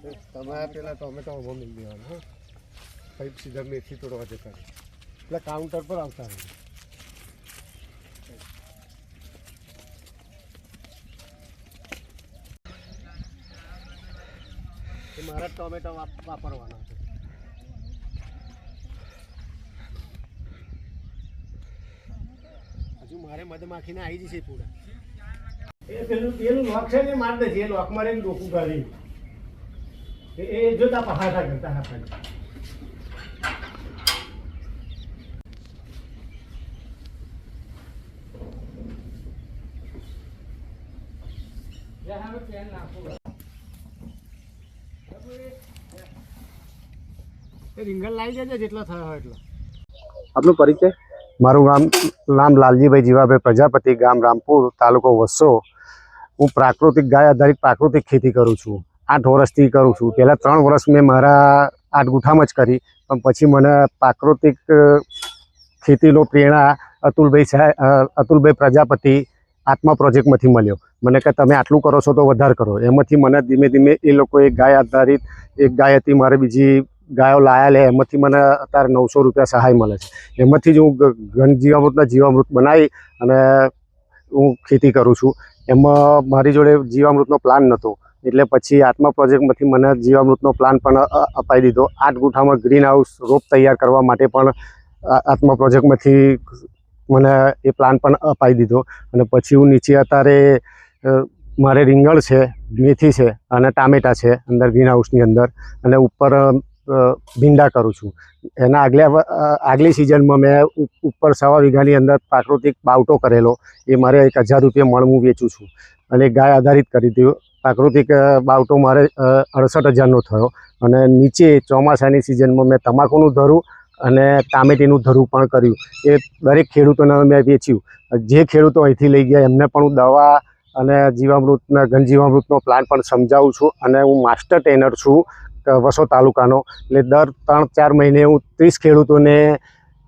તમારે પેલા ટોમેટો ઊભો મિલ દેવાનો પછી સીધા મેથી તોડવા જતા એટલે કાઉન્ટર પર આવતા રહે. મારા ટોમેટો વાપરવાના છે. હજુ મારે મધમાખીને આવી જશે પૂરા. એ પેલું પેલું લોક છે ને, માર દે છે, એ લોક મારે ડોકું કાઢી. એ જોતા પહાડા કરતા આપણને એ રીંગણ લાવી દેજો જેટલો થયો હોય એટલો. આપનો પરિચય? મારું ગામ નામ લાલજીભાઈ જીવાભાઈ પ્રજાપતિ ગામ રામપુર તાલુકો વસો હું પ્રાકૃતિક ગાય આધારિત પ્રાકૃતિક ખેતી કરું છું. આઠ વર્ષથી કરું છું. પહેલાં ત્રણ વર્ષ મેં મારા આઠ ગુઠામાં જ કરી, પણ પછી મને પ્રાકૃતિક ખેતીનો પ્રેરણા અતુલભાઈ સાહેબ અતુલભાઈ પ્રજાપતિ આત્મા પ્રોજેક્ટમાંથી મળ્યો. મને કે તમે આટલું કરો છો તો વધારે કરો. એમાંથી મને ધીમે ધીમે એ લોકોએ ગાય આધારિત, એક ગાય હતી, મારે બીજી ગાયો લાયા લે, એમાંથી મને અત્યારે નવસો રૂપિયા સહાય મળે છે. એમાંથી જ હું ઘન જીવામૃતના જીવામૃત બનાવી અને હું ખેતી કરું છું. એમાં મારી જોડે જીવામૃતનો પ્લાન નહોતો. એટલે પછી આત્મા પ્રોજેક્ટમાંથી મને જીવામૃતનો પ્લાન પણ અપાઈ દીધો. આઠ ગુઠામાં ગ્રીન હાઉસ રોપ તૈયાર કરવા માટે પણ આત્મા પ્રોજેક્ટમાંથી મને એ પ્લાન પણ અપાઈ દીધો. અને પછી હું નીચે અત્યારે મારે રીંગણ છે, મેથી છે અને ટામેટા છે અંદર ગ્રીન હાઉસની અંદર. અને ઉપર ભીંડા કરું છું. એના આગલા આગલી સિઝનમાં મેં ઉપર સવા વીઘાની અંદર પ્રાકૃતિક બાવટો કરેલો. એ મારે એક હજાર રૂપિયા મણ વેચું છું. અને ગાય આધારિત કરી દીધું પ્રાકૃતિક બાવટો મારે અડસઠ હજારનો થયો. અને નીચે ચોમાસાની સિઝનમાં મેં તમાકુનું ધરું અને ટામેટીનું ધરું પણ કર્યું. એ દરેક ખેડૂતોને મેં વેચ્યું. જે ખેડૂતો અહીંથી લઈ ગયા, એમને પણ હું દવા અને જીવામૃતના, ઘનજીવામૃતનો પ્લાન પણ સમજાવું છું. અને હું માસ્ટર ટ્રેનર છું. વસો તાલુકાનો. એટલે દર ત્રણ, ચાર મહિને હું ત્રીસ ખેડૂતોને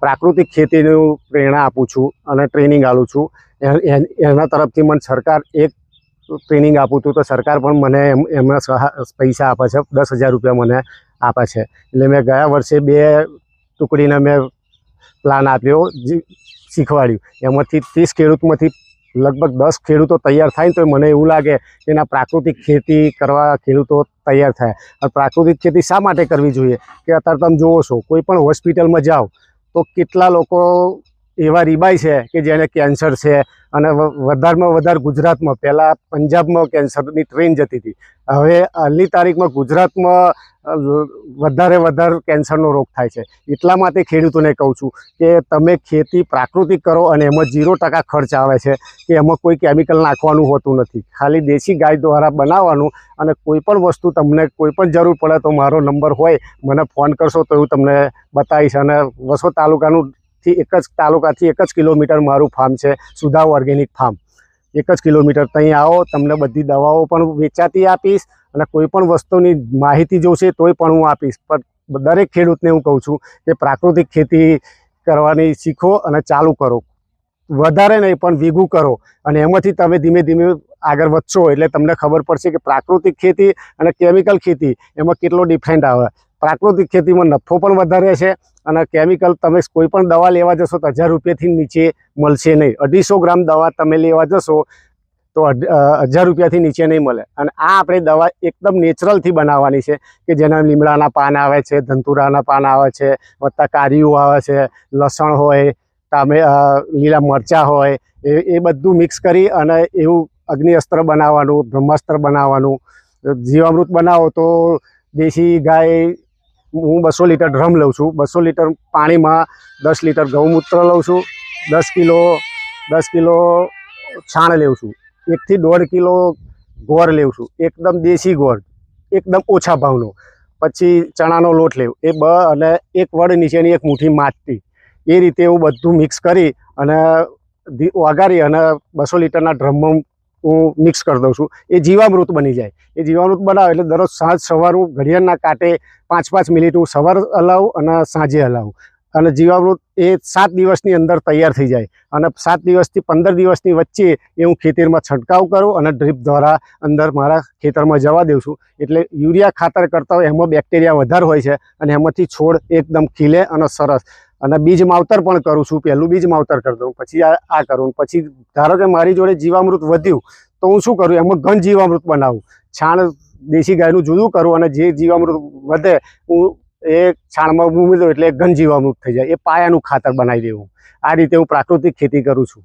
પ્રાકૃતિક ખેતીનું પ્રેરણા આપું છું અને ટ્રેનિંગ આપું છું. એના તરફથી મને સરકાર એક ટ્રેનિંગ આપું છું તો સરકાર પણ મને એમ, એમના પૈસા આપે છે. દસ હજાર રૂપિયા મને આપે છે. એટલે મેં ગયા વર્ષે બે ટુકડીને મેં પ્લાન આપ્યો શીખવાડ્યું. એમાંથી ત્રીસ ખેડૂતમાંથી લગભગ દસ ખેડૂતો તૈયાર થાય તો મને એવું લાગે કે એના પ્રાકૃતિક ખેતી કરવા ખેડૂતો તૈયાર થાય. પ્રાકૃતિક ખેતી શા માટે કરવી જોઈએ? કે અત્યારે તમે જુઓ છો, કોઈ પણ હોસ્પિટલમાં જાઓ તો કેટલા લોકો એવા રીબાઈ છે કે જેને કેન્સર છે. અને વધારેમાં વધારે ગુજરાતમાં. પહેલાં પંજાબમાં કેન્સરની ટ્રેન જતી હતી. હવે હાલની તારીખમાં ગુજરાતમાં વધારે વધારે કેન્સરનો રોગ થાય છે. એટલા માટે ખેડૂતોને કહું છું કે તમે ખેતી પ્રાકૃતિક કરો અને એમાં ઝીરો ટકા ખર્ચ આવે છે કે એમાં કોઈ કેમિકલ નાખવાનું હોતું નથી. ખાલી દેશી ગાય દ્વારા બનાવવાનું અને કોઈ પણ વસ્તુ તમને કોઈ પણ જરૂર પડે તો મારો નંબર હોય, મને ફોન કરશો તો હું તમને બતાવીશ અને વસો તાલુકાનું થી એક જ તાલુકાથી એક જ કિલોમીટર મારું ફાર્મ છે, સુધા ઓર્ગેનિક ફાર્મ એક જ કિલોમીટર ત્યાં આવો, તમને બધી દવાઓ પણ વેચાતી આપીશ અને કોઈ પણ વસ્તુની માહિતી જોશે તોય પણ હું આપીશ. પણ દરેક ખેડૂતને હું કહું છું કે પ્રાકૃતિક ખેતી કરવાની શીખો અને ચાલુ કરો. વધારે નહીં પણ વીઘું કરો અને એમાંથી તમે ધીમે ધીમે આગળ વધશો એટલે તમને ખબર પડશે કે પ્રાકૃતિક ખેતી અને કેમિકલ ખેતી એમાં કેટલો ડિફરન્ટ આવે. પ્રાકૃતિક ખેતીમાં નફો પણ વધારે છે અને કેમિકલ તમે કોઈ પણ દવા લેવા જશો તો હજાર રૂપિયાથી નીચે મળશે નહીં. અઢીસો ગ્રામ દવા તમે લેવા જશો તો હજાર રૂપિયાથી નીચે નહીં મળે. અને આ આપણે દવા એકદમ નેચરલથી બનાવવાની છે કે જેના લીમડાના પાન આવે છે ધંતુરાના પાન આવે છે, વત્તા કારીઓ આવે છે, લસણ હોય, ટામે લીલા મરચાં હોય, એ એ બધું મિક્સ કરી અને એવું અગ્નિ અસ્ત્ર બનાવવાનું, બ્રહ્માસ્ત્ર બનાવવાનું. જીવામૃત બનાવો તો દેશી ગાય હું બસો લીટર ડ્રમ લઉં છું. બસો લીટર પાણીમાં દસ લીટર ગૌમૂત્ર લઉં છું. દસ કિલો દસ કિલો છાણ લેવું છું. એકથી દોઢ કિલો ગોળ લેવું છું. એકદમ દેશી ગોળ એકદમ ઓછા ભાવનો. પછી ચણાનો લોટ લેવું એ બ અને એક વડ નીચેની એક મુઠ્ઠી માટી. એ રીતે હું બધું મિક્સ કરી અને વઘારી અને બસો લીટરના ડ્રમમાં હું મિક્સ કરી દઉં છું. એ જીવામૃત બની જાય. એ જીવામૃત બનાવે એટલે દરરોજ સાંજ સવાર હું ઘડિયાળના કાંટે પાંચ પાંચ મિનિટ હું સવાર હલાવું અને સાંજે હલાવું. અને જીવામૃત એ સાત દિવસની અંદર તૈયાર થઈ જાય. અને સાત દિવસથી પંદર દિવસની વચ્ચે એ હું ખેતરમાં છંટકાવ કરું અને ડ્રીપ દ્વારા અંદર મારા ખેતરમાં જવા દઉં છું. એટલે યુરિયા ખાતર કરતાં એમાં બેક્ટેરિયા વધારે હોય છે અને એમાંથી છોડ એકદમ ખીલે અને સરસ. અને બીજ માવતર પણ કરું છું, પહેલું બીજ માવતર કરી દઉં, પછી આ કરું પછી ધારો કે મારી જોડે જીવામૃત વધ્યું, તો હું શું કરું? એમાં ઘન જીવામૃત બનાવું. છાણ દેશી ગાયનું જુદું કરું અને જે જીવામૃત વધે, હું એ છાણમાં ઉમેરી એટલે ઘન જીવામૃત થઈ જાય. એ પાયાનું ખાતર બનાવી દેવું. આ રીતે હું પ્રાકૃતિક ખેતી કરું છું.